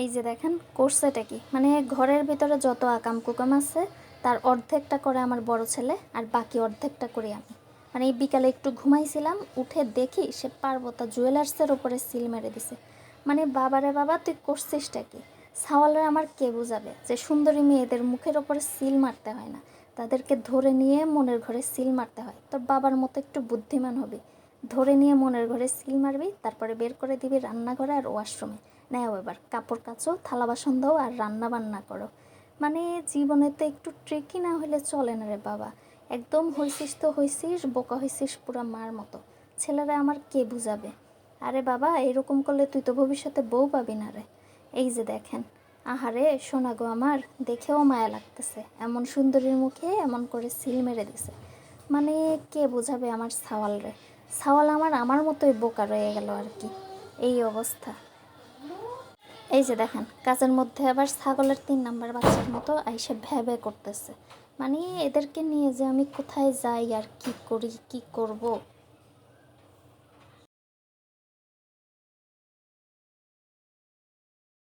এই যে দেখেন করছেটা কি? মানে ঘরের ভিতরে যত আকাম কুকাম আছে, তার অর্ধেকটা করে আমার বড় ছেলে আর বাকি অর্ধেকটা করি আমি। মানে এই বিকালে একটু ঘুমাইছিলাম, উঠে দেখি সে পার্বতা জুয়েলার্সের ওপরে সিল মেরে দিছে। মানে বাবারে বাবা, তুই করছিসটা কি? সাওয়ালের আমার কে বুঝাবে যে সুন্দরী মেয়েদের মুখের ওপরে সিল মারতে হয় না? তাদেরকে ধরে নিয়ে মনের ঘরে সিল মারতে হয়। তোর বাবার মতো একটু বুদ্ধিমান হবি। ধরে নিয়ে মনের ঘরে সিল মারবি, তারপরে বের করে দিবি রান্নাঘরে আর ওয়াশরুমে। নেও এবার। কাপড় কাচো, থালা বাসন দাও আর রান্না বান্না করো। মানে জীবনে তো একটু ট্রিকি না হলে চলে না রে বাবা। একদম হইছিস তো হইছিস, বোকা হইছিস পুরা মার মতো। ছেলেরা আমার কে বুঝাবে? আরে বাবা, এরকম করলে তুই তো ভবিষ্যতে বউ পাবি না রে। এই যে দেখেন, আহারে শোনা গো আমার, দেখেও মায়া লাগতেছে। এমন সুন্দরীর মুখে এমন করে সিল মেরে দিছে। মানে কে বোঝাবে আমার সাওয়াল রে? সাওয়াল আমার আমার মতোই বোকা রয়ে গেল আর কি। এই অবস্থা। এই যে দেখেন, কাজের মধ্যে আবার ছাগলের তিন নাম্বার বাচ্চার মতো আইসে ভ্যাবে করতেছে। মানে এদেরকে নিয়ে যে আমি কোথায় যাই আর কি করি, কি করব?